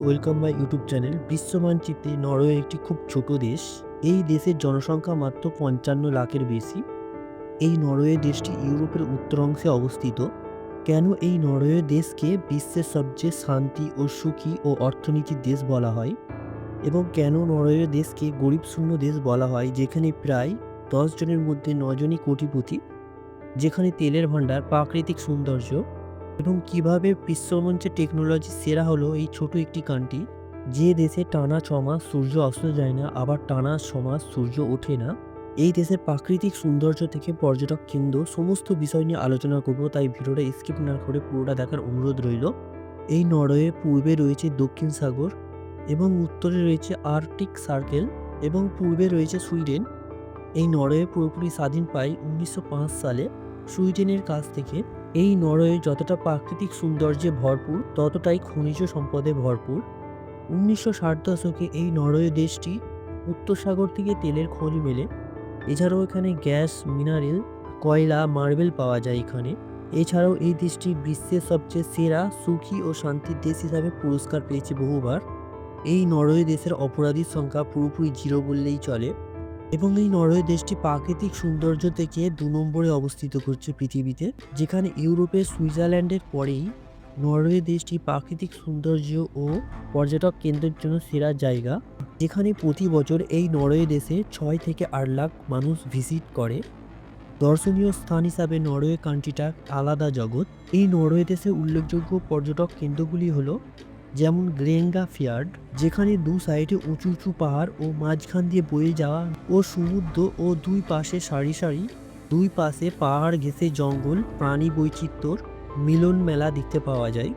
Welcome my YouTube channel বিশ্ব মানচিত্রে Norway একটি খুব ছোট দেশ। এই দেশের জনসংখ্যা মাত্র পঞ্চান্ন লাখের বেশি। এই নরওয়ে দেশটি ইউরোপের উত্তর অংশে অবস্থিত। কেন এই নরওয়ে দেশকে বিশ্বের সবচেয়ে শান্তি ও সুখী ও অর্থনীতির দেশ বলা হয়? এবং কেন নরওয়ে দেশকে গরিব শূন্য দেশ বলা হয়, যেখানে প্রায় দশ জনের মধ্যে নজনই কোটিপতি? যেখানে তেলের ভাণ্ডার, প্রাকৃতিক সৌন্দর্য এবং কীভাবে বিশ্বমঞ্চে টেকনোলজি সেরা হলো এই ছোট একটি কান্ট্রি, যে দেশে টানা ছমাস সূর্য অস্ত যায় না, আবার টানা ছমাস সূর্য ওঠে না, এই দেশের প্রাকৃতিক সৌন্দর্য থেকে পর্যটক কেন্দ্র, সমস্ত বিষয় নিয়ে আলোচনা করব, তাই ভিডিওটা স্কিপ না করে পুরোটা দেখার অনুরোধ রইল। এই নরওয়ে পূর্বে রয়েছে দক্ষিণ সাগর এবং উত্তরে রয়েছে আর্কটিক সার্কেল এবং পূর্বে রয়েছে সুইডেন। এই নরওয়ে পুরোপুরি স্বাধীন পায় উনিশশো পাঁচ সালে সুইডেনের কাছ থেকে এই নরওয়ে যতটা প্রাকৃতিক সৌন্দর্যে ভরপুর, ততটাই খনিজ সম্পদে ভরপুর। উনিশশো ষাট দশকে এই নরওয়ে দেশটি উত্তর সাগর থেকে তেলের খনি মেলে। এছাড়াও এখানে গ্যাস, মিনারেল, কয়লা, মার্বেল পাওয়া যায় এখানে। এছাড়াও এই দেশটি বিশ্বের সবচেয়ে সেরা, সুখী ও শান্তির দেশ হিসাবে পুরস্কার পেয়েছে বহুবার। এই নরওয়ে দেশের অপরাধীর সংখ্যা পুরোপুরি জিরো বললেই চলে। এবং এই নরওয়ে দেশটি প্রাকৃতিক সৌন্দর্য থেকে দু নম্বরে অবস্থিত করছে পৃথিবীতে, যেখানে ইউরোপের সুইজারল্যান্ডের পরেই নরওয়ে দেশটি প্রাকৃতিক সৌন্দর্য ও পর্যটক কেন্দ্রের জন্য সেরা জায়গা। যেখানে প্রতি বছর এই নরওয়ে দেশে ছয় থেকে আট লাখ মানুষ ভিজিট করে। দর্শনীয় স্থান হিসাবে নরওয়ে কান্ট্রিটা আলাদা জগৎ। এই নরওয়ে দেশে উল্লেখযোগ্য পর্যটক কেন্দ্রগুলি হলো যেমন গ্রেঙ্গা ফিয়ার্ড, যেখানে দু সাইডে উঁচু উঁচু পাহাড় ও মাঝখান দিয়ে বয়ে যাওয়া ও সমুদ্র ও দুই পাশে সারি সারি, দুই পাশে পাহাড় ঘেঁষে জঙ্গল, প্রাণী বৈচিত্র্যর মিলন মেলা দেখতে পাওয়া যায়।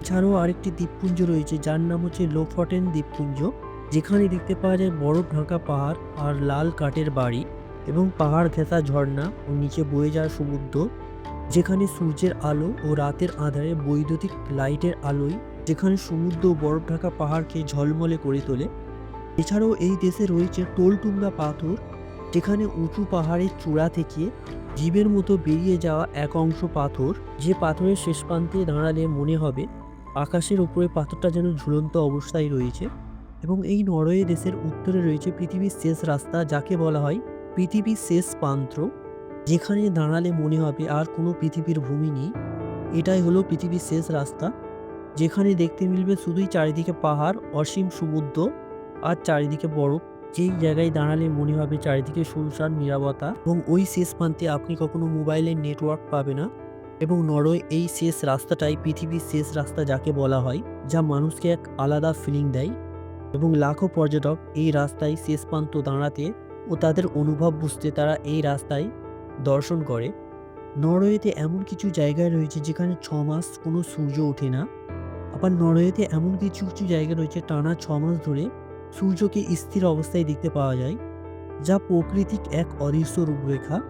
এছাড়াও আরেকটি দ্বীপপুঞ্জ রয়েছে, যার নাম হচ্ছে লোফটেন দ্বীপপুঞ্জ, যেখানে দেখতে পাওয়া যায় বরফ ঢাকা পাহাড় আর লাল কাঠের বাড়ি এবং পাহাড় ঘেঁষা ঝর্ণা ও নিচে বয়ে যাওয়া সমুদ্র, যেখানে সূর্যের আলো ও রাতের আধারে বৈদ্যুতিক লাইটের আলোয় যেখানে সমুদ্র বরফ ঢাকা পাহাড়কে ঝলমলে করে তোলে, এছাড়াও এই দেশে রয়েছে টোলটুঙ্গা পাথর, যেখানে উঁচু পাহাড়ের চূড়া থেকে জীবের মতো বেরিয়ে যাওয়া এক অংশ পাথর, যে পাথরের শেষ প্রান্তে দাঁড়ালে মনে হবে আকাশের উপরে পাথরটা যেন ঝুলন্ত অবস্থায় রয়েছে। এবং এই নরওয়ে দেশের উত্তরে রয়েছে পৃথিবীর শেষ রাস্তা, যাকে বলা হয় পৃথিবীর শেষ প্রান্ত, যেখানে দাঁড়ালে মনে হবে আর কোনো পৃথিবীর ভূমি নেই। এটাই হলো পৃথিবীর শেষ রাস্তা। যেখানে দেখতে মিলবে শুধুই চারিদিকে পাহাড়, অসীম সমুদ্র আর চারিদিকে বরফ। যেই জায়গায় দাঁড়ালে মনে হবে চারিদিকে শুনশান নিরাপত্তা এবং ওই শেষ প্রান্তে আপনি কখনো মোবাইলের নেটওয়ার্ক পাবে না এবং নরওয়ে এই শেষ রাস্তাটাই পৃথিবীর শেষ রাস্তা যাকে বলা হয়, যা মানুষকে এক আলাদা ফিলিং দেয় এবং লাখো পর্যটক এই রাস্তায় শেষ প্রান্ত দাঁড়াতে ও তাদের অনুভব বুঝতে তারা এই রাস্তায় দর্শন করে। নরওয়েতে এমন কিছু জায়গায় রয়েছে যেখানে ছ মাস কোনো সূর্য ওঠে না। আবার নরওয়েতে এমন কিছু কিছু জায়গা রয়েছে টানা ছ মাস ধরে সূর্যকে স্থির অবস্থায় দেখতে পাওয়া যায়, যা প্রকৃতিক এক অদৃশ্য রূপরেখা,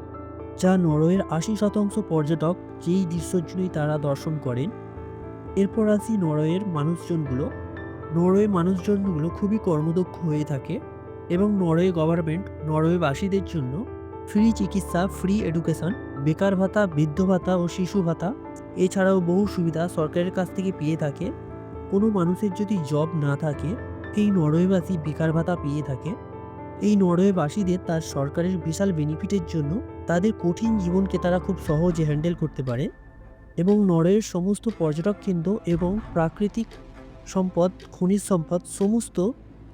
যা নরওয়ের আশি শতাংশ পর্যটক যেই দৃশ্যের জন্যই তারা দর্শন করেন। এরপর আসি নরওয়ের মানুষজনগুলো। নরওয়ে মানুষজনগুলো খুবই কর্মদক্ষ হয়ে থাকে এবং নরওয়ে গভর্নমেন্ট নরওয়েবাসীদের জন্য ফ্রি চিকিৎসা ফ্রি এডুকেশন বেকার ভাতা, বৃদ্ধ ভাতা ও শিশু ভাতা এছাড়াও বহু সুবিধা সরকারের কাছ থেকে পেয়ে থাকে। কোনো মানুষের যদি জব না থাকে, এই নরওয়েবাসী বেকার ভাতা পেয়ে থাকে। এই নরওয়েবাসীদের তার সরকারের বিশাল বেনিফিটের জন্য তাদের কঠিন জীবনকে তারা খুব সহজে হ্যান্ডেল করতে পারে এবং নরওয়ের সমস্ত পর্যটক কেন্দ্র এবং প্রাকৃতিক সম্পদ, খনিজ সম্পদ, সমস্ত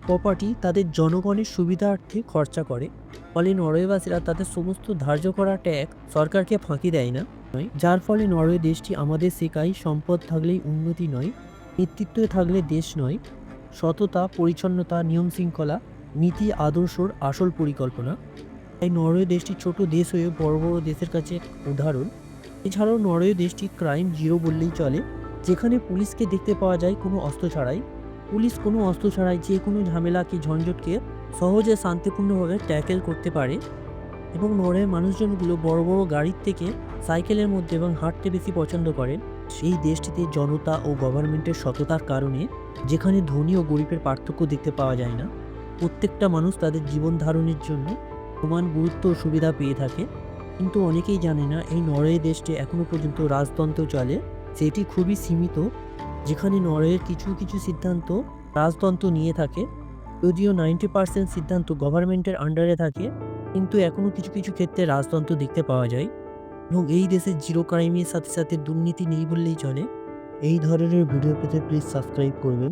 প্রপার্টি তাদের জনগণের সুবিধার্থে খরচা করে, ফলে নরওয়েবাসীরা তাদের সমস্ত ধার্য করা ট্যাক্স সরকারকে ফাঁকি দেয় না। নয় যার ফলে নরওয়ে দেশটি আমাদের শেখায় সম্পদ থাকলেই উন্নতি নয়, নেতৃত্বে থাকলে দেশ নয়। সততা, পরিচ্ছন্নতা নিয়ম শৃঙ্খলা নীতি, আদর্শর আসল পরিকল্পনা। তাই নরওয়ে দেশটি ছোট দেশ হয়ে বড় বড় দেশের কাছে উদাহরণ। এছাড়াও নরওয়ে দেশটি ক্রাইম জিরো বললেই চলে, যেখানে পুলিশকে দেখতে পাওয়া যায় কোনো অস্ত্র ছাড়াই। পুলিশ কোনো অস্ত্র ছাড়াই যে কোনো ঝামেলাকে ঝঞ্ঝটকে সহজে শান্তিপূর্ণভাবে ট্যাকেল করতে পারে এবং নরওয়ের মানুষজনগুলো বড় বড় গাড়ির থেকে সাইকেলের মধ্যে এবং হাঁটতে বেশি পছন্দ করেন সেই দেশটিতে জনতা ও গভর্নমেন্টের সততার কারণে যেখানে ধনী ও গরিবের পার্থক্য দেখতে পাওয়া যায় না, প্রত্যেকটা মানুষ তাদের জীবন ধারণের জন্য সমান গুরুত্ব ও সুবিধা পেয়ে থাকে। কিন্তু অনেকেই জানে না, এই নরওয়ে দেশটি এখনও পর্যন্ত রাজতন্ত্র চলে, সেটি খুবই সীমিত যেখানে নরওয়ের কিছু কিছু সিদ্ধান্ত রাজতন্ত্র নিয়ে থাকে, যদিও নাইনটি পার্সেন্ট সিদ্ধান্ত গভর্নমেন্টের আন্ডারে থাকে, কিন্তু এখনও কিছু কিছু ক্ষেত্রে রাজতন্ত্র দেখতে পাওয়া যায়। এবং এই দেশে জিরো ক্রাইমের সাথে সাথে দুর্নীতি নেই বললেই চলে। এই ধরনের ভিডিও পেতে প্লিজ সাবস্ক্রাইব করবেন।